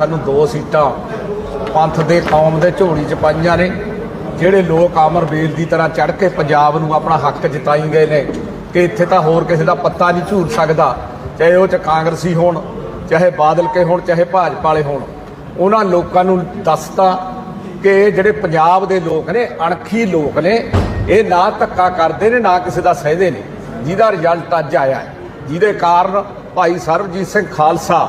ਸਾਨੂੰ ਦੋ ਸੀਟਾਂ ਪੰਥ ਦੇ ਕੌਮ ਦੇ ਝੋਲੀ ਚ ਪਾਈਆਂ ਨੇ, ਜਿਹੜੇ ਲੋਕ ਅਮਰਬੀਰ ਦੀ ਤਰ੍ਹਾਂ ਚੜ ਕੇ ਪੰਜਾਬ ਨੂੰ ਆਪਣਾ ਹੱਕ ਜਿਤਾਈ ਗਏ ਨੇ, ਕਿ ਇੱਥੇ ਤਾਂ ਹੋਰ ਕਿਸੇ ਦਾ ਪੱਤਾ ਨਹੀਂ ਝੂਰ ਸਕਦਾ, ਚਾਹੇ ਉਹ ਚ ਕਾਂਗਰਸੀ ਹੋਣ, ਚਾਹੇ ਬਾਦਲ ਕੇ ਹੋਣ, ਚਾਹੇ ਭਾਜਪਾ ਵਾਲੇ ਹੋਣ। ਉਹਨਾਂ ਲੋਕਾਂ ਨੂੰ ਦੱਸਤਾ ਕਿ ਜਿਹੜੇ ਪੰਜਾਬ ਦੇ ਲੋਕ ਨੇ, ਅਣਖੀ ਲੋਕ ਨੇ, ਇਹ ਨਾ ਧੱਕਾ ਕਰਦੇ ਨੇ, ਨਾ ਕਿਸੇ ਦਾ ਸਹਿਦੇ ਨੇ। ਜਿਹਦਾ ਰਿਜ਼ਲਟ ਅੱਜ ਆਇਆ ਜਿਹਦੇ ਕਾਰਨ ਭਾਈ ਸਰਬਜੀਤ ਸਿੰਘ ਖਾਲਸਾ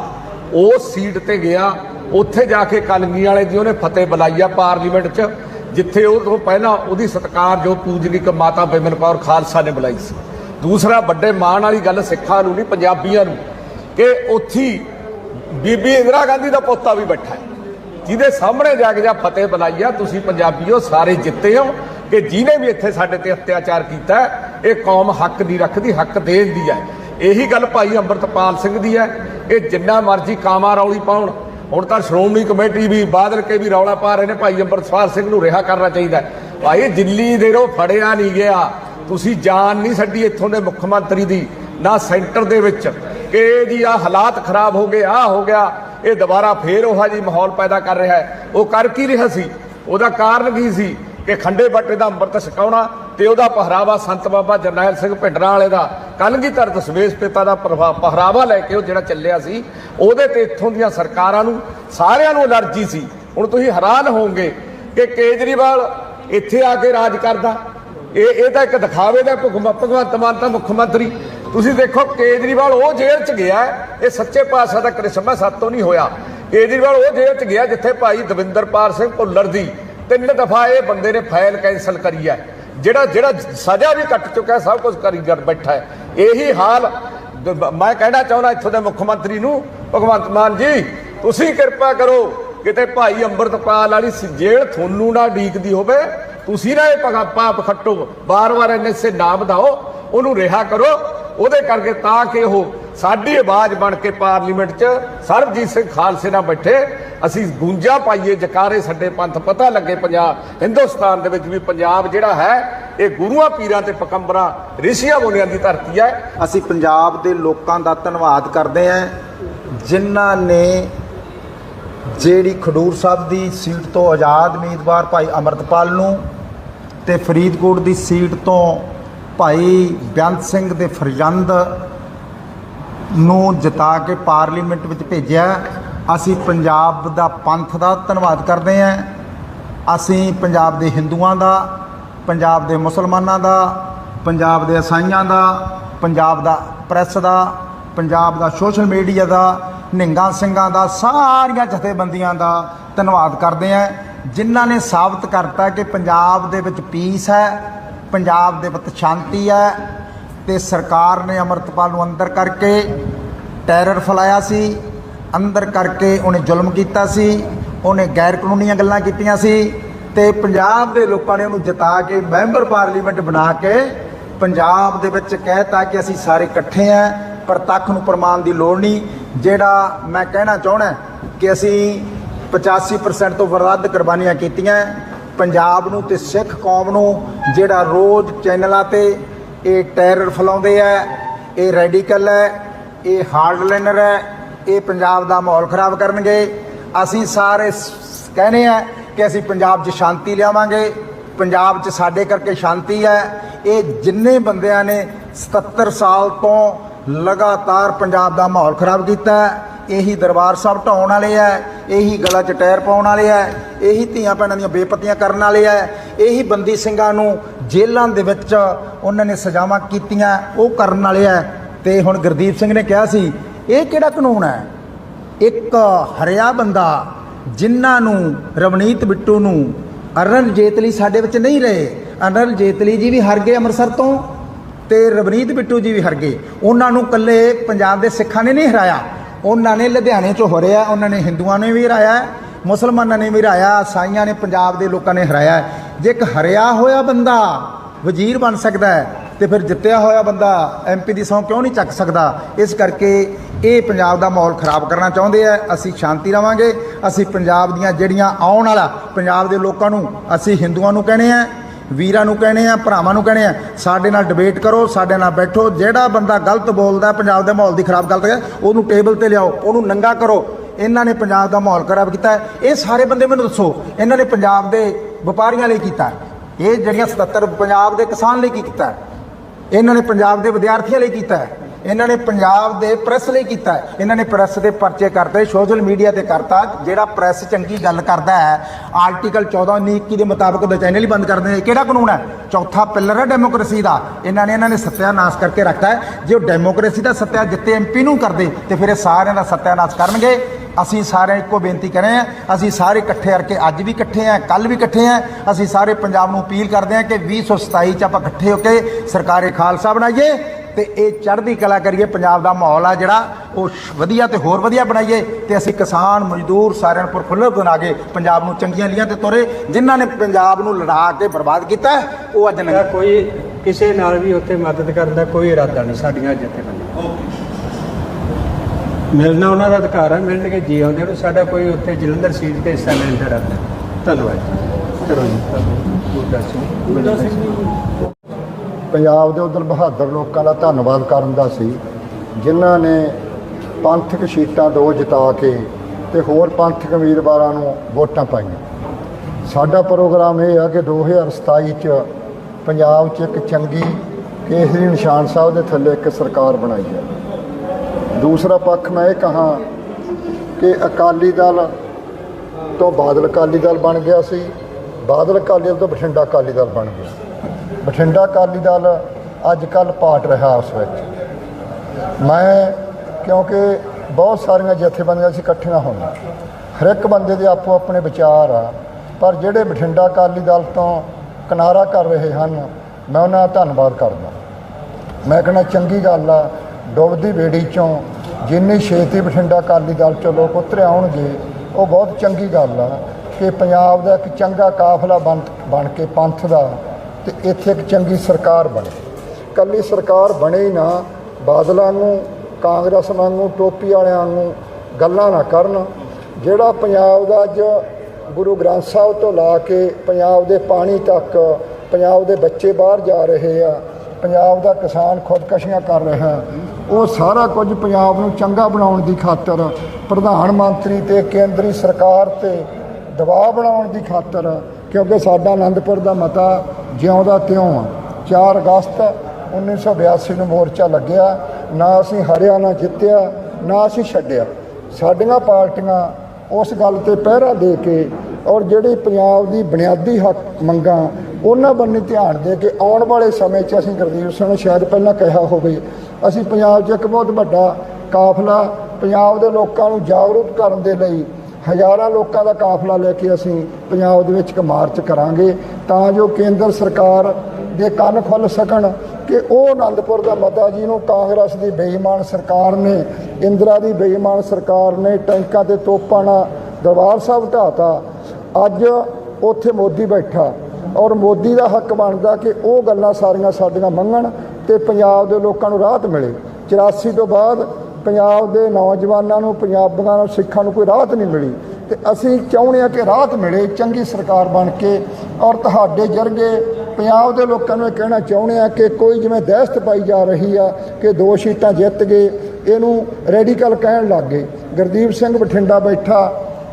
ਉਸ ਸੀਟ ਤੇ ਗਿਆ, ਉੱਥੇ ਜਾ ਕੇ ਕਲਮੀ ਵਾਲੇ ਦੀ ਉਹਨੇ ਫਤਿਹ ਬੁਲਾਈ ਆ ਪਾਰਲੀਮੈਂਟ 'ਚ, ਜਿੱਥੇ ਉਹ ਤੋਂ ਪਹਿਲਾਂ ਉਹਦੀ ਸਤਕਾਰ ਜੋ ਪੂਜਨੀਕ ਮਾਤਾ ਬਿਮਲ ਕੌਰ ਖਾਲਸਾ ਨੇ ਬੁਲਾਈ ਸੀ। ਦੂਸਰਾ ਵੱਡੇ ਮਾਣ ਵਾਲੀ ਗੱਲ ਸਿੱਖਾਂ ਨੂੰ ਨਹੀਂ, ਪੰਜਾਬੀਆਂ ਨੂੰ, ਕਿ ਉੱਥੀ ਬੀਬੀ ਇੰਦਰਾ ਗਾਂਧੀ ਦਾ ਪੋਤਾ ਵੀ ਬੈਠਾ ਹੈ। ਜਿਹਦੇ ਸਾਹਮਣੇ ਜਾ ਕੇ ਜਾ ਫਤਿਹ ਬੁਲਾਈ ਆ, ਤੁਸੀਂ ਪੰਜਾਬੀਓ ਸਾਰੇ ਜਿੱਤੇ ਹੋ, ਕਿ ਜਿਹਨੇ ਵੀ ਇੱਥੇ ਸਾਡੇ ਤੇ ਅਤਿਆਚਾਰ ਕੀਤਾ ਇਹ ਕੌਮ ਹੱਕ ਨਹੀਂ ਰੱਖਦੀ, ਹੱਕ ਦੇਣ ਦੀ ਹੈ। ਇਹੀ ਗੱਲ ਭਾਈ ਅੰਮ੍ਰਿਤਪਾਲ ਸਿੰਘ ਦੀ ਹੈ ਇਹ ਜਿੰਨਾ ਮਰਜ਼ੀ ਕਾਮਾ ਰੌਲੀ ਪਾਉਣ। ਹੁਣ ਤਾਂ ਸ਼੍ਰੋਮਣੀ ਕਮੇਟੀ ਵੀ, ਬਾਦਲ ਕੇ ਵੀ ਰੌਲਾ ਪਾ ਰਹੇ ਨੇ। ਭਾਈ ਅੰਮ੍ਰਿਤਸਰ ਸਿੰਘ ਨੂੰ ਰਿਹਾ ਕਰਨਾ ਚਾਹੀਦਾ ਭਾਈ, ਦਿੱਲੀ ਦੇ ਰੋ ਫੜਿਆ ਨਹੀਂ ਗਿਆ। ਤੁਸੀਂ ਜਾਨ ਨਹੀਂ ਛੱਡੀ ਇੱਥੋਂ ਦੇ ਮੁੱਖ ਮੰਤਰੀ ਦੀ, ਨਾ ਸੈਂਟਰ ਦੇ ਵਿੱਚ। ਕਿ ਜੀ ਆ ਹਾਲਾਤ ਖਰਾਬ ਹੋ ਗਏ ਆ ਹੋ ਗਿਆ, ਇਹ ਦੁਬਾਰਾ ਫੇਰ ਉਹ ਜੀ ਮਾਹੌਲ ਪੈਦਾ ਕਰ ਰਿਹਾ ਹੈ। ਉਹ ਕਰ ਕੀ ਰਿਹਾ ਸੀ? ਉਹਦਾ ਕਾਰਨ ਕੀ ਸੀ? ਕਿ ਖੰਡੇ ਬੱਟੇ ਦਾ ਅੰਮ੍ਰਿਤ ਛਕਾਉਣਾ ਤੇ ਉਹਦਾ ਪਹਿਰਾਵਾ ਸੰਤ ਬਾਬਾ ਜਰਨੈਲ ਸਿੰਘ ਭਿੰਡਰਾਂ ਵਾਲੇ ਦਾ ਕਲਗੀਧਰ ਦਸਵੇਸ਼ ਪਿਤਾ ਦਾ ਪ੍ਰਭਾਵ ਪਹਿਰਾਵਾ ਲੈ ਕੇ ਉਹ ਜਿਹੜਾ ਚੱਲਿਆ ਸੀ ਉਹਦੇ ਤੇ ਇੱਥੋਂ ਦੀਆਂ ਸਰਕਾਰਾਂ ਨੂੰ ਸਾਰਿਆਂ ਨੂੰ ਅਲਰਜੀ ਸੀ। ਹੁਣ ਤੁਸੀਂ ਹੈਰਾਨ ਹੋਵੋਗੇ ਕਿ ਕੇਜਰੀਵਾਲ ਇੱਥੇ ਆ ਕੇ ਰਾਜ ਕਰਦਾ। ਇਹ ਇਹ ਤਾਂ ਇੱਕ ਦਿਖਾਵੇ ਦਾ ਭਗਵੰਤ ਮਾਨ ਤਾਂ ਮੁੱਖ ਮੰਤਰੀ। ਤੁਸੀਂ ਦੇਖੋ ਕੇਜਰੀਵਾਲ ਉਹ ਜੇਲ੍ਹ 'ਚ ਗਿਆ ਇਹ ਸੱਚੇ ਪਾਤਸ਼ਾਹ ਦਾ ਕ੍ਰਿਸ਼ਮਾ ਸਾਤੋਂ ਨਹੀਂ ਹੋਇਆ। ਕੇਜਰੀਵਾਲ ਉਹ ਜੇਲ੍ਹ 'ਚ ਗਿਆ ਜਿੱਥੇ ਭਾਈ ਦਵਿੰਦਰਪਾਲ ਸਿੰਘ ਭੁੱਲਰ ਦੀ ਤਿੰਨ ਦਫਾ ਇਹ ਬੰਦੇ ਨੇ ਫਾਈਲ ਕੈਂਸਲ ਕਰੀ ਹੈ। ਜਿਹੜਾ ਜਿਹੜਾ ਸਜ਼ਾ ਵੀ ਕੱਟ ਚੁੱਕਾ ਹੈ, ਸਭ ਕੁਝ ਕਰੀ ਬੈਠਾ ਹੈ। ਇਹੀ ਹਾਲ। ਮੈਂ ਕਹਿਣਾ ਚਾਹੁੰਦਾ ਇੱਥੋਂ ਦੇ ਮੁੱਖ ਮੰਤਰੀ ਨੂੰ, ਭਗਵੰਤ ਮਾਨ ਜੀ, ਤੁਸੀਂ ਕਿਰਪਾ ਕਰੋ ਕਿਤੇ ਭਾਈ ਅੰਮ੍ਰਿਤਪਾਲ ਵਾਲੀ ਸ- ਜੇਲ੍ਹ ਤੁਹਾਨੂੰ ਨਾ ਡੀਕਦੀ ਹੋਵੇ। ਤੁਸੀਂ ਨਾ ਇਹ ਪਗਾ ਪਾਪ ਖੱਟੋ। ਬਾਰ-ਬਾਰ ਸੇ ਨਾ ਵਧਾਓ, ਉਹਨੂੰ ਰਿਹਾ ਕਰੋ। ਉਹਦੇ ਕਰਕੇ ਤਾਂ ਕਿ ਉਹ ਸਾਡੀ ਆਵਾਜ਼ ਬਣ ਕੇ ਪਾਰਲੀਮੈਂਟ 'ਚ ਸਰਬਜੀਤ ਸਿੰਘ ਖਾਲਸੇ ਨਾਲ ਬੈਠੇ, ਅਸੀਂ ਗੂੰਜਾ ਪਾਈਏ, ਜਕਾਰੇ ਸਾਡੇ ਪੰਥ ਪਤਾ ਲੱਗੇ ਪੰਜਾਬ, ਹਿੰਦੁਸਤਾਨ ਦੇ ਵਿੱਚ ਵੀ ਪੰਜਾਬ ਜਿਹੜਾ ਹੈ, ਇਹ ਗੁਰੂਆਂ ਪੀਰਾਂ ਤੇ ਪਕੰਬਰਾਂ ਰਿਸ਼ੀਆਂ ਮੁਨੀਆਂ ਦੀ ਧਰਤੀ ਹੈ। ਅਸੀਂ ਪੰਜਾਬ ਦੇ ਲੋਕਾਂ ਦਾ ਧੰਨਵਾਦ ਕਰਦੇ ਹਾਂ, ਜਿਨ੍ਹਾਂ ਨੇ ਜਿਹੜੀ ਖਡੂਰ ਸਾਹਿਬ ਦੀ ਸੀਟ ਤੋਂ ਆਜ਼ਾਦ ਉਮੀਦਵਾਰ ਭਾਈ ਅਮਰਤਪਾਲ ਨੂੰ ਤੇ ਫਰੀਦਕੋਟ ਦੀ ਸੀਟ ਤੋਂ ਭਾਈ ਬੇਅੰਤ ਸਿੰਘ ਦੇ ਫਰਜ਼ੰਦ ਨੂੰ ਜਿਤਾ ਕੇ ਪਾਰਲੀਮੈਂਟ ਵਿੱਚ ਭੇਜਿਆ। ਅਸੀਂ ਪੰਜਾਬ ਦਾ ਪੰਥ ਦਾ ਧੰਨਵਾਦ ਕਰਦੇ ਹਾਂ। ਅਸੀਂ ਪੰਜਾਬ ਦੇ ਹਿੰਦੂਆਂ ਦਾ, ਪੰਜਾਬ ਦੇ ਮੁਸਲਮਾਨਾਂ ਦਾ, ਪੰਜਾਬ ਦੇ ਈਸਾਈਆਂ ਦਾ, ਪੰਜਾਬ ਦਾ ਪ੍ਰੈਸ ਦਾ, ਪੰਜਾਬ ਦਾ ਸੋਸ਼ਲ ਮੀਡੀਆ ਦਾ, ਨਿੰਗਾ ਸਿੰਘਾਂ ਦਾ, ਸਾਰੀਆਂ ਜਥੇਬੰਦੀਆਂ ਦਾ ਧੰਨਵਾਦ ਕਰਦੇ ਹਾਂ। ਜਿਨ੍ਹਾਂ ਨੇ ਸਾਬਤ ਕਰਤਾ ਕਿ ਪੰਜਾਬ ਦੇ ਵਿੱਚ ਪੀਸ ਹੈ, ਪੰਜਾਬ ਦੇ ਵਿੱਚ ਸ਼ਾਂਤੀ ਹੈ ਤੇ ਸਰਕਾਰ ਨੇ ਅਮਰਤਪਾਲ ਨੂੰ ਅੰਦਰ ਕਰਕੇ ਟੈਰਰ ਫੈਲਾਇਆ ਸੀ, ਅੰਦਰ ਕਰਕੇ ਉਹਨੇ ਜ਼ੁਲਮ ਕੀਤਾ ਸੀ, ਉਹਨੇ ਗੈਰ ਕਾਨੂੰਨੀਆਂ ਗੱਲਾਂ ਕੀਤੀਆਂ ਸੀ ਤੇ ਪੰਜਾਬ ਦੇ ਲੋਕਾਂ ਨੇ ਉਹਨੂੰ ਜਿਤਾ ਕੇ ਮੈਂਬਰ ਪਾਰਲੀਮੈਂਟ ਬਣਾ ਕੇ ਪੰਜਾਬ ਦੇ ਵਿੱਚ ਕਹਿਤਾ ਕਿ ਅਸੀਂ ਸਾਰੇ ਇਕੱਠੇ ਆਂ ਪਰ ਤੱਕ ਨੂੰ ਪ੍ਰਮਾਣ ਦੀ ਲੋੜ ਨਹੀਂ। ਜਿਹੜਾ ਮੈਂ ਕਹਿਣਾ ਚਾਹਣਾ ਕਿ ਅਸੀਂ 85% ਤੋਂ ਵੱਧ ਕੁਰਬਾਨੀਆਂ ਕੀਤੀਆਂ। ਪੰਜਾਬ ਨੂੰ ਤੇ ਸਿੱਖ ਕੌਮ ਨੂੰ ਜਿਹੜਾ ਰੋਜ਼ ਚੈਨਲਾਂ ਤੇ ਇਹ ਟੈਰਰ ਫੈਲਾਉਂਦੇ ਆ, ਇਹ ਰੈਡੀਕਲ ਹੈ, ਇਹ ਹਾਰਡ ਲੈਨਰ ਹੈ, ਇਹ ਪੰਜਾਬ ਦਾ ਮਾਹੌਲ ਖਰਾਬ ਕਰਨਗੇ। ਅਸੀਂ ਸਾਰੇ ਸ- ਕਹਿੰਦੇ ਆ ਕਿ ਅਸੀਂ ਪੰਜਾਬ 'ਚ ਸ਼ਾਂਤੀ ਲਿਆਵਾਂਗੇ। ਪੰਜਾਬ 'ਚ ਸਾਡੇ ਕਰਕੇ ਸ਼ਾਂਤੀ ਹੈ। ਇਹ ਜਿੰਨੇ ਬੰਦਿਆਂ ਨੇ 77 ਸਾਲ ਤੋਂ ਲਗਾਤਾਰ ਪੰਜਾਬ ਦਾ ਮਾਹੌਲ ਖਰਾਬ ਕੀਤਾ ਇਹੀ ਦਰਬਾਰ ਸਾਹਿਬ ਢਾਉਣ ਵਾਲੇ ਆ ਇਹੀ ਗਲਾ 'ਚ ਟਾਇਰ ਪਾਉਣ ਵਾਲੇ ਆ, ਇਹੀ ਧੀਆਂ ਭੈਣਾਂ ਦੀਆਂ ਬੇਪਤੀਆਂ ਕਰਨ ਵਾਲੇ ਆ, ਇਹੀ ਬੰਦੀ ਸਿੰਘਾਂ ਨੂੰ ਜੇਲ੍ਹਾਂ ਦੇ ਵਿੱਚ ਉਹਨਾਂ ਨੇ ਸਜ਼ਾਵਾਂ ਕੀਤੀਆਂ, ਉਹ ਕਰਨ ਵਾਲੇ ਆ। ਤੇ ਹੁਣ ਗੁਰਦੀਪ ਸਿੰਘ ਨੇ ਕਿਹਾ ਸੀ, ਇਹ ਕਿਹੜਾ ਕਾਨੂੰਨ ਹੈ? ਇੱਕ ਹਰਿਆ ਬੰਦਾ ਜਿਨ੍ਹਾਂ ਨੂੰ ਰਵਨੀਤ ਬਿੱਟੂ ਨੂੰ ਅਰਨਲ ਜੇਤਲੀ ਸਾਡੇ ਵਿੱਚ ਨਹੀਂ ਰਹੇ ਅਰਨਲ ਜੇਤਲੀ ਜੀ ਵੀ ਹਰ ਗਏ ਅੰਮ੍ਰਿਤਸਰ ਤੋਂ ਤੇ ਰਵਨੀਤ ਬਿੱਟੂ ਜੀ ਵੀ ਹਰ ਗਏ, ਉਹਨਾਂ ਨੂੰ ਕੱਲੇ ਪੰਜਾਬ ਦੇ ਸਿੱਖਾਂ ਨੇ ਨਹੀਂ ਹਰਾਇਆ। ਉਹਨਾਂ ਨੇ ਲੁਧਿਆਣੇ ਚੋਂ ਹਰਿਆ, ਉਹਨਾਂ ਨੇ ਹਿੰਦੂਆਂ ਨੇ ਵੀ ਹਰਾਇਆ, ਮੁਸਲਮਾਨਾਂ ਨੇ ਵੀ ਹਰਾਇਆ, ਸਾਈਆਂ ਨੇ ਪੰਜਾਬ ਦੇ ਲੋਕਾਂ ਨੇ ਹਰਾਇਆ। ਜੇ ਇੱਕ ਹਰਿਆ ਹੋਇਆ ਬੰਦਾ ਵਜ਼ੀਰ ਬਣ ਸਕਦਾ ਹੈ ਤੇ ਫਿਰ ਜਿੱਤਿਆ ਹੋਇਆ ਬੰਦਾ ਐਮਪੀ ਦੀ ਸਹੁੰ ਕਿਉਂ ਨਹੀਂ ਚੱਕ ਸਕਦਾ? ਇਸ ਕਰਕੇ ਇਹ ਪੰਜਾਬ ਦਾ ਮਾਹੌਲ ਖਰਾਬ ਕਰਨਾ ਚਾਹੁੰਦੇ ਆ। ਅਸੀਂ ਸ਼ਾਂਤੀ ਰਵਾਂਗੇ। ਅਸੀਂ ਪੰਜਾਬ ਦੀਆਂ ਜਿਹੜੀਆਂ ਆਉਣ ਵਾਲਾ ਪੰਜਾਬ ਦੇ ਲੋਕਾਂ ਨੂੰ, ਅਸੀਂ ਹਿੰਦੂਆਂ ਨੂੰ ਕਹਿੰਦੇ ਆ ਵੀਰਾਂ ਨੂੰ ਕਹਿੰਦੇ ਆ, ਭਰਾਵਾਂ ਨੂੰ ਕਹਿੰਦੇ ਆ, ਸਾਡੇ ਨਾਲ ਡਿਬੇਟ ਕਰੋ, ਸਾਡੇ ਨਾਲ ਬੈਠੋ, ਜਿਹੜਾ ਬੰਦਾ ਗਲਤ ਬੋਲਦਾ ਪੰਜਾਬ ਦੇ ਮਾਹੌਲ ਦੀ ਖਰਾਬ ਗੱਲ ਹੈ ਉਹਨੂੰ ਟੇਬਲ ਤੇ ਲਿਆਓ, ਉਹਨੂੰ ਨੰਗਾ ਕਰੋ। ਇਹਨਾਂ ਨੇ ਪੰਜਾਬ ਦਾ ਮਾਹੌਲ ਖਰਾਬ ਕੀਤਾ ਇਹ ਸਾਰੇ ਬੰਦੇ ਮੈਨੂੰ ਦੱਸੋ, ਇਹਨਾਂ ਨੇ ਪੰਜਾਬ ਦੇ ਵਪਾਰੀਆਂ ਲਈ ਕੀਤਾ ਇਹ ਜਿਹੜੀਆਂ 77 ਪੰਜਾਬ ਦੇ ਕਿਸਾਨ ਲਈ ਕੀ ਕੀਤਾ ਇਹਨਾਂ ਨੇ ਪੰਜਾਬ ਦੇ ਵਿਦਿਆਰਥੀਆਂ ਲਈ ਕੀਤਾ ਇਹਨਾਂ ਨੇ ਪੰਜਾਬ ਦੇ ਪ੍ਰੈਸ ਲਈ ਕੀਤਾ ਹੈ। ਇਹਨਾਂ ਨੇ ਪ੍ਰੈਸ ਦੇ ਪਰਚੇ ਕਰਤੇ ਸੋਸ਼ਲ ਮੀਡੀਆ ਤੇ ਕਰਤਾ, ਜਿਹੜਾ ਪ੍ਰੈਸ ਚੰਗੀ ਗੱਲ ਕਰਦਾ ਹੈ, ਆਰਟੀਕਲ 14 19 21 ਦੇ ਮੁਤਾਬਕ ਉਹਦਾ ਚੈਨਲ ਹੀ ਬੰਦ ਕਰਦੇ ਨੇ ਕਿਹੜਾ ਕਾਨੂੰਨ ਹੈ? ਚੌਥਾ ਪਿੱਲਰ ਹੈ ਡੈਮੋਕ੍ਰੇਸੀ ਦਾ। ਇਹਨਾਂ ਨੇ ਇਹਨਾਂ ਨੇ ਸਤਿਆਨਾਸ਼ ਕਰਕੇ ਰੱਖਤਾ ਜੇ ਉਹ ਡੈਮੋਕ੍ਰੇਸੀ ਦਾ ਸੱਤਿਆ ਜਿੱਤੇ ਐਮਪੀ ਨੂੰ ਕਰਦੇ, ਤੇ ਫਿਰ ਇਹ ਸਾਰਿਆਂ ਦਾ ਸਤਿਆਨਾਸ਼ ਕਰਨਗੇ। ਅਸੀਂ ਸਾਰੇ ਇੱਕੋ ਬੇਨਤੀ ਕਰ ਰਹੇ ਹਾਂ। ਅਸੀਂ ਸਾਰੇ ਇਕੱਠੇ ਕਰਕੇ ਅੱਜ ਵੀ ਇਕੱਠੇ ਆ ਕੱਲ ਵੀ ਇਕੱਠੇ ਆ ਅਸੀਂ ਸਾਰੇ ਪੰਜਾਬ ਨੂੰ ਅਪੀਲ ਕਰਦੇ ਹਾਂ ਕਿ 2027 ਚ ਆਪਾਂ ਇਕੱਠੇ ਹੋ ਕੇ ਸਰਕਾਰੇ ਖਾਲਸਾ ਬਣਾਈਏ। ਤੇ ਇਹ ਚੜ੍ਹਦੀ ਕਲਾ ਕਰੀਏ ਪੰਜਾਬ ਦਾ ਮਾਹੌਲ ਆ ਜਿਹੜਾ ਉਹ ਵਧੀਆ ਤੇ ਹੋਰ ਵਧੀਆ ਬਣਾਈਏ ਤੇ ਅਸੀਂ ਕਿਸਾਨ ਮਜ਼ਦੂਰ ਸਾਰਿਆਂ ਨੂੰ ਪ੍ਰਫੁੱਲਤ ਬਣਾ ਕੇ ਪੰਜਾਬ ਨੂੰ ਚੰਗੀਆਂ ਲੀਆਂ ਤੇ ਤੋਰੇ ਜਿਨ੍ਹਾਂ ਨੇ ਪੰਜਾਬ ਨੂੰ ਲੜਾ ਕੇ ਬਰਬਾਦ ਕੀਤਾ ਉਹ ਅੱਜ ਨਹੀਂ। ਕੋਈ ਕਿਸੇ ਨਾਲ ਵੀ ਉੱਥੇ ਮਦਦ ਕਰਨ ਦਾ ਕੋਈ ਇਰਾਦਾ ਨਹੀਂ ਸਾਡੀਆਂ ਜਥੇਬੰਦੀਆਂ ਮਿਲਣਾ ਉਹਨਾਂ ਦਾ ਅਧਿਕਾਰ ਹੈ ਮਿਲਣਗੇ ਜੀ ਆਉਂਦੇ ਨੂੰ ਸਾਡਾ ਕੋਈ ਉੱਥੇ ਜਲੰਧਰ ਸੀਟ ਤੇ ਹਿੱਸਾ ਲੈਣ ਦਾ ਨਹੀਂ। ਧੰਨਵਾਦ ਜੀ। ਕਰੋ ਜੀ ਬੁੱਢਾ ਸਿੰਘ ਪੰਜਾਬ ਦੇ ਉਧਰ ਬਹਾਦਰ ਲੋਕਾਂ ਦਾ ਧੰਨਵਾਦ ਕਰਨ ਦਾ ਸੀ, ਜਿਨ੍ਹਾਂ ਨੇ ਪੰਥਕ ਸੀਟਾਂ ਦੋ ਜਿਤਾ ਕੇ ਤੇ ਹੋਰ ਪੰਥਕ ਉਮੀਦਵਾਰਾਂ ਨੂੰ ਵੋਟਾਂ ਪਾਈਆਂ। ਸਾਡਾ ਪ੍ਰੋਗਰਾਮ ਇਹ ਆ ਕਿ 2027 ਚ ਪੰਜਾਬ 'ਚ ਇੱਕ ਚੰਗੀ ਕੇਸਰੀ ਨਿਸ਼ਾਨ ਸਾਹਿਬ ਦੇ ਥੱਲੇ ਇੱਕ ਸਰਕਾਰ ਬਣਾਈ ਹੈ। ਦੂਸਰਾ ਪੱਖ ਮੈਂ ਇਹ ਕਹਾਂ ਕਿ ਅਕਾਲੀ ਦਲ ਤੋਂ ਬਾਦਲ ਅਕਾਲੀ ਦਲ ਬਣ ਗਿਆ ਸੀ, ਬਾਦਲ ਅਕਾਲੀ ਦਲ ਤੋਂ ਬਠਿੰਡਾ ਅਕਾਲੀ ਦਲ ਬਣ ਗਿਆ। ਬਠਿੰਡਾ ਅਕਾਲੀ ਦਲ ਅੱਜ ਕੱਲ ਪਾਟ ਰਿਹਾ ਉਸ ਵਿੱਚ। ਮੈਂ, ਕਿਉਂਕਿ ਬਹੁਤ ਸਾਰੀਆਂ ਜਥੇਬੰਦੀਆਂ ਸੀ ਇਕੱਠੀਆਂ ਹੋਈਆਂ। ਹਰ ਇੱਕ ਬੰਦੇ ਦੇ ਆਪੋ ਆਪਣੇ ਵਿਚਾਰ ਆ, ਪਰ ਜਿਹੜੇ ਬਠਿੰਡਾ ਅਕਾਲੀ ਦਲ ਤੋਂ ਕਿਨਾਰਾ ਕਰ ਰਹੇ ਹਨ, ਮੈਂ ਉਹਨਾਂ ਦਾ ਧੰਨਵਾਦ ਕਰਦਾ। ਮੈਂ ਕਹਿੰਦਾ, ਚੰਗੀ ਗੱਲ ਆ, ਡੁੱਬਦੀ ਬੇੜੀ ਚੋਂ ਜਿੰਨੀ ਛੇਤੀ ਬਠਿੰਡਾ ਅਕਾਲੀ ਦਲ ਚੋਂ ਲੋਕ ਉਤਰੇ ਆਉਣਗੇ, ਉਹ ਬਹੁਤ ਚੰਗੀ ਗੱਲ ਆ ਕਿ ਪੰਜਾਬ ਦਾ ਇੱਕ ਚੰਗਾ ਕਾਫਲਾ ਬਣ ਬਣ ਕੇ ਪੰਥ ਦਾ ਤੇ ਇੱਥੇ ਇੱਕ ਚੰਗੀ ਸਰਕਾਰ ਬਣੇ। ਕੱਲੀ ਸਰਕਾਰ ਬਣੇ ਹੀ ਨਾ, ਬਾਦਲਾਂ ਨੂੰ, ਕਾਂਗਰਸ ਵਾਂਗੂ, ਟੋਪੀ ਵਾਲਿਆਂ ਨੂੰ ਗੱਲਾਂ ਨਾ ਕਰਨ। ਜਿਹੜਾ ਪੰਜਾਬ ਦਾ ਅੱਜ ਗੁਰੂ ਗ੍ਰੰਥ ਸਾਹਿਬ ਤੋਂ ਲਾ ਕੇ ਪੰਜਾਬ ਦੇ ਪਾਣੀ ਤੱਕ, ਪੰਜਾਬ ਦੇ ਬੱਚੇ ਬਾਹਰ ਜਾ ਰਹੇ ਆ, ਪੰਜਾਬ ਦਾ ਕਿਸਾਨ ਖੁਦਕਸ਼ੀਆਂ ਕਰ ਰਿਹਾ, ਉਹ ਸਾਰਾ ਕੁਝ ਪੰਜਾਬ ਨੂੰ ਚੰਗਾ ਬਣਾਉਣ ਦੀ ਖਾਤਰ, ਪ੍ਰਧਾਨ ਮੰਤਰੀ ਤੇ ਕੇਂਦਰੀ ਸਰਕਾਰ ਤੇ ਦਬਾਅ ਬਣਾਉਣ ਦੀ ਖਾਤਰ, ਕਿਉਂਕਿ ਸਾਡਾ ਆਨੰਦਪੁਰ ਦਾ ਮਤਾ ਜਿਉਂਦਾ ਤਿਉਂ ਆ। 4 ਅਗਸਤ 1982 ਨੂੰ ਮੋਰਚਾ ਲੱਗਿਆ। ਨਾ ਅਸੀਂ ਹਰਿਆਣਾ ਜਿੱਤਿਆ, ਨਾ ਅਸੀਂ ਛੱਡਿਆ। ਸਾਡੀਆਂ ਪਾਰਟੀਆਂ ਉਸ ਗੱਲ ਤੇ ਪਹਿਰਾ ਦੇ ਕੇ ਔਰ ਜਿਹੜੀ ਪੰਜਾਬ ਦੀ ਬੁਨਿਆਦੀ ਹੱਕ ਮੰਗਾਂ, ਉਹਨਾਂ ਬੰਨੇ ਧਿਆਨ ਦੇ ਕੇ ਆਉਣ ਵਾਲੇ ਸਮੇਂ 'ਚ ਅਸੀਂ ਗੁਰਦੀਪ ਸਿੰਘ ਨੇ ਸ਼ਾਇਦ ਪਹਿਲਾਂ ਕਿਹਾ ਹੋਵੇ, ਅਸੀਂ ਪੰਜਾਬ 'ਚ ਇੱਕ ਬਹੁਤ ਵੱਡਾ ਕਾਫਲਾ ਪੰਜਾਬ ਦੇ ਲੋਕਾਂ ਨੂੰ ਜਾਗਰੂਕ ਕਰਨ ਦੇ ਲਈ ਹਜ਼ਾਰਾਂ ਲੋਕਾਂ ਦਾ ਕਾਫਲਾ ਲੈ ਕੇ ਅਸੀਂ ਪੰਜਾਬ ਦੇ ਵਿੱਚ ਇੱਕ ਮਾਰਚ ਕਰਾਂਗੇ। ਤਾਂ ਜੋ ਕੇਂਦਰ ਸਰਕਾਰ ਦੇ ਕੰਨ ਖੁੱਲ ਸਕਣ ਕਿ ਉਹ ਆਨੰਦਪੁਰ ਦਾ ਮਤਾ ਜੀ ਨੂੰ ਕਾਂਗਰਸ ਦੀ ਬੇਈਮਾਨ ਸਰਕਾਰ ਨੇ, ਇੰਦਰਾ ਦੀ ਬੇਈਮਾਨ ਸਰਕਾਰ ਨੇ ਟੈਂਕਾਂ ਤੇ ਤੋਪਾਂ ਨਾਲ ਦਰਬਾਰ ਸਾਹਿਬ ਢਾਤਾ ਅੱਜ ਉੱਥੇ ਮੋਦੀ ਬੈਠਾ ਔਰ ਮੋਦੀ ਦਾ ਹੱਕ ਬਣਦਾ ਕਿ ਉਹ ਗੱਲਾਂ ਸਾਰੀਆਂ ਸਾਡੀਆਂ ਮੰਗਣ ਤੇ ਪੰਜਾਬ ਦੇ ਲੋਕਾਂ ਨੂੰ ਰਾਹਤ ਮਿਲੇ। 84 ਤੋਂ ਬਾਅਦ ਪੰਜਾਬ ਦੇ ਨੌਜਵਾਨਾਂ ਨੂੰ, ਪੰਜਾਬੀਆਂ ਨੂੰ, ਸਿੱਖਾਂ ਨੂੰ ਕੋਈ ਰਾਹਤ ਨਹੀਂ ਮਿਲੀ ਤੇ ਅਸੀਂ ਚਾਹੁੰਦੇ ਹਾਂ ਕਿ ਰਾਹਤ ਮਿਲੇ, ਚੰਗੀ ਸਰਕਾਰ ਬਣ ਕੇ ਔਰ ਤੁਹਾਡੇ ਜਰਗੇ ਪੰਜਾਬ ਦੇ ਲੋਕਾਂ ਨੂੰ ਇਹ ਕਹਿਣਾ ਚਾਹੁੰਦੇ ਆ ਕਿ ਕੋਈ ਜਿਵੇਂ ਦਹਿਸ਼ਤ ਪਾਈ ਜਾ ਰਹੀ ਆ ਕਿ ਦੋ ਸੀਟਾਂ ਜਿੱਤ ਗਏ, ਇਹਨੂੰ ਰੈਡੀਕਲ ਕਹਿਣ ਲੱਗ ਗਏ। ਗੁਰਦੀਪ ਸਿੰਘ ਬਠਿੰਡਾ ਬੈਠਾ,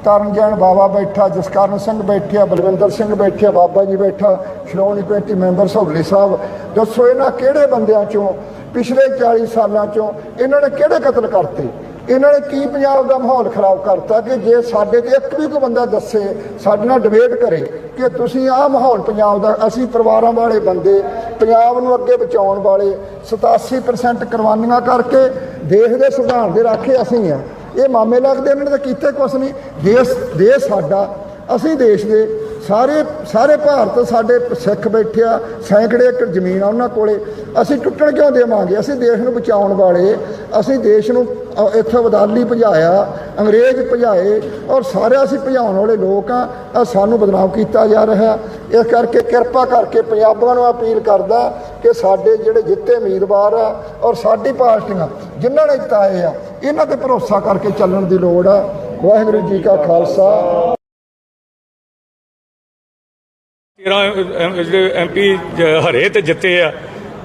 ਤਰਨਜਨ ਬਾਬਾ ਬੈਠਾ, ਜਸਕਰਨ ਸਿੰਘ ਬੈਠਿਆ, ਬਲਵਿੰਦਰ ਸਿੰਘ ਬੈਠਿਆ, ਬਾਬਾ ਜੀ ਬੈਠਾ, ਸ਼੍ਰੋਮਣੀ ਕਮੇਟੀ ਮੈਂਬਰ ਸੋਹਲੀ ਸਾਹਿਬ। ਦੱਸੋ ਇਹਨਾਂ ਕਿਹੜੇ ਬੰਦਿਆਂ ਚੋਂ, ਪਿਛਲੇ 40 ਸਾਲਾਂ ਚੋਂ ਇਹਨਾਂ ਨੇ ਕਿਹੜੇ ਕਤਲ ਕਰਤੇ? ਇਹਨਾਂ ਨੇ ਕੀ ਪੰਜਾਬ ਦਾ ਮਾਹੌਲ ਖਰਾਬ ਕਰਤਾ ਕਿ ਜੇ ਸਾਡੇ ਤੇ ਇੱਕ ਵੀ ਕੋਈ ਬੰਦਾ ਦੱਸੇ, ਸਾਡੇ ਨਾਲ ਡਿਬੇਟ ਕਰੇ ਕਿ ਤੁਸੀਂ ਆਹ ਮਾਹੌਲ ਪੰਜਾਬ ਦਾ, ਅਸੀਂ ਪਰਿਵਾਰਾਂ ਵਾਲੇ ਬੰਦੇ, ਪੰਜਾਬ ਨੂੰ ਅੱਗੇ ਬਚਾਉਣ ਵਾਲੇ 87% ਕੁਰਬਾਨੀਆਂ ਕਰਕੇ ਦੇਸ਼ ਦੇ ਸੰਵਿਧਾਨ ਦੇ ਰਾਖੇ ਅਸੀਂ ਆ। ਇਹ ਮਾਮੇ ਲੱਗਦੇ, ਇਹਨਾਂ ਨੇ ਤਾਂ ਕੀਤੇ ਕੁਛ ਨਹੀਂ। ਦੇਸ਼ ਦੇਸ਼ ਸਾਡਾ, ਅਸੀਂ ਦੇਸ਼ ਦੇ ਸਾਰੇ ਸਾਰੇ ਭਾਰਤ ਸਾਡੇ ਸਿੱਖ ਬੈਠਿਆ ਸੈਂਕੜੇ ਏਕੜ ਜ਼ਮੀਨ ਆ ਉਹਨਾਂ ਕੋਲੇ। ਅਸੀਂ ਟੁੱਟਣ ਕਿਉਂ ਦੇਵਾਂਗੇ? ਅਸੀਂ ਦੇਸ਼ ਨੂੰ ਬਚਾਉਣ ਵਾਲੇ ਅਸੀਂ ਦੇਸ਼ ਨੂੰ ਅ, ਇੱਥੋਂ ਬਦਾਲੀ ਭਜਾਇਆ ਅੰਗਰੇਜ਼ ਭਜਾਏ ਔਰ ਸਾਰੇ ਅਸੀਂ ਭਜਾਉਣ ਵਾਲੇ ਲੋਕ ਆ ਆਹ ਸਾਨੂੰ ਬਦਨਾਮ ਕੀਤਾ ਜਾ ਰਿਹਾ। ਇਸ ਕਰਕੇ ਕਿਰਪਾ ਕਰਕੇ ਪੰਜਾਬਾਂ ਨੂੰ ਅਪੀਲ ਕਰਦਾ ਕਿ ਸਾਡੇ ਜਿਹੜੇ ਜਿੱਤੇ ਉਮੀਦਵਾਰ ਆ ਔਰ ਸਾਡੀ ਪਾਰਟੀਆਂ ਜਿਨ੍ਹਾਂ ਨੇ ਜਿਤਾਏ ਆ ਇਹਨਾਂ ਤੇ ਭਰੋਸਾ ਕਰਕੇ ਚੱਲਣ ਦੀ ਲੋੜ ਆ। ਵਾਹਿਗੁਰੂ ਜੀ ਕਾ ਖਾਲਸਾ। 13 ਜਿਹੜੇ ਐਮਪੀ ਹਰੇ ਤੇ ਜਿੱਤੇ ਆ,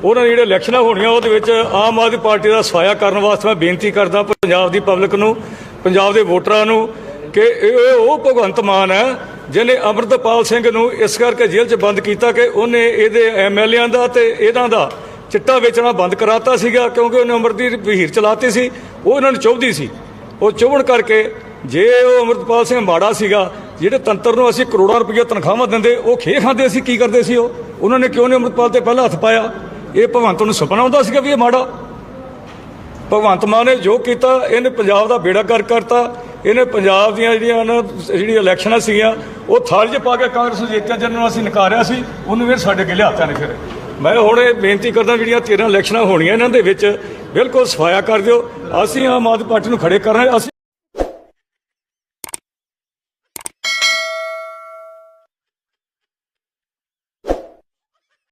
ਉਹਨਾਂ ਦੀ ਜਿਹੜੇ ਇਲੈਕਸ਼ਨਾਂ ਹੋਣੀਆਂ, ਉਹਦੇ ਵਿੱਚ ਆਮ ਆਦਮੀ ਪਾਰਟੀ ਦਾ ਸਫਾਇਆ ਕਰਨ ਵਾਸਤੇ ਮੈਂ ਬੇਨਤੀ ਕਰਦਾ ਪੰਜਾਬ ਦੀ ਪਬਲਿਕ ਨੂੰ, ਪੰਜਾਬ ਦੇ ਵੋਟਰਾਂ ਨੂੰ, ਕਿ ਇਹ ਉਹ ਭਗਵੰਤ ਮਾਨ ਹੈ ਜਿਹਨੇ ਅਮਰਤਪਾਲ ਸਿੰਘ ਨੂੰ ਇਸ ਕਰਕੇ ਜੇਲ੍ਹ 'ਚ ਬੰਦ ਕੀਤਾ ਕਿ ਉਹਨੇ ਇਹਦੇ ਐਮਐਲਏਆਂ ਦਾ ਤੇ ਇਹਨਾਂ ਦਾ ਚਿੱਟਾ ਵੇਚਣਾ ਬੰਦ ਕਰਾਤਾ ਸੀਗਾ, ਕਿਉਂਕਿ ਉਹਨੇ ਅਮਰਦੀਪ ਵਹੀਰ ਚਲਾਤੀ ਸੀ, ਉਹ ਇਹਨਾਂ ਨੂੰ ਚੁੱਭਦੀ ਸੀ। ਉਹ ਚੁਭਣ ਕਰਕੇ ਜੇ ਉਹ ਅਮਰਤਪਾਲ ਸਿੰਘ ਮਾੜਾ ਸੀਗਾ ਜਿਹੜੇ ਤੰਤਰ ਨੂੰ ਅਸੀਂ ਕਰੋੜਾਂ ਰੁਪਏ ਤਨਖਾਹਾਂ ਦਿੰਦੇ, ਉਹ ਖੇ ਖਾਂਦੇ ਸੀ, ਕੀ ਕਰਦੇ ਸੀ ਉਹ? ਉਹਨਾਂ ਨੇ ਕਿਉਂ ਨਹੀਂ ਅਮਰਤਪਾਲ ਤੇ ਪਹਿਲਾਂ ਹੱਥ ਪਾਇਆ? ਇਹ ਭਗਵੰਤ ਨੂੰ ਸੁਪਨਾ ਆਉਂਦਾ ਸੀਗਾ ਵੀ ਇਹ ਮਾੜਾ। ਭਗਵੰਤ ਮਾਨ ਨੇ ਜੋ ਕੀਤਾ, ਇਹਨੇ ਪੰਜਾਬ ਦਾ ਬੇੜਾ ਕਰ ਕਰਤਾ। ਇਹਨੇ ਪੰਜਾਬ ਦੀਆਂ ਜਿਹੜੀਆਂ ਨਾ ਜਿਹੜੀ ਇਲੈਕਸ਼ਨਾਂ ਸੀਗੀਆਂ, ਉਹ ਥਾਲੀ 'ਚ ਪਾ ਕੇ ਕਾਂਗਰਸ ਨੂੰ ਜਿੱਤਿਆ ਜਿਹਨੂੰ ਅਸੀਂ ਨਕਾਰਿਆ ਸੀ। ਉਹਨੂੰ ਫਿਰ ਸਾਡੇ ਅੱਗੇ ਲਿਆਤਾ ਨੇ ਫਿਰ? ਮੈਂ ਹੁਣ ਇਹ ਬੇਨਤੀ ਕਰਦਾ ਜਿਹੜੀਆਂ 13 ਇਲੈਕਸ਼ਨਾਂ ਹੋਣੀਆਂ ਇਹਨਾਂ ਦੇ ਵਿੱਚ, ਬਿਲਕੁਲ ਸਫਾਇਆ ਕਰ ਦਿਓ। ਅਸੀਂ ਆਮ ਆਦਮੀ ਪਾਰਟੀ ਨੂੰ ਖੜੇ ਕਰ ਰਹੇ ਅਸੀਂ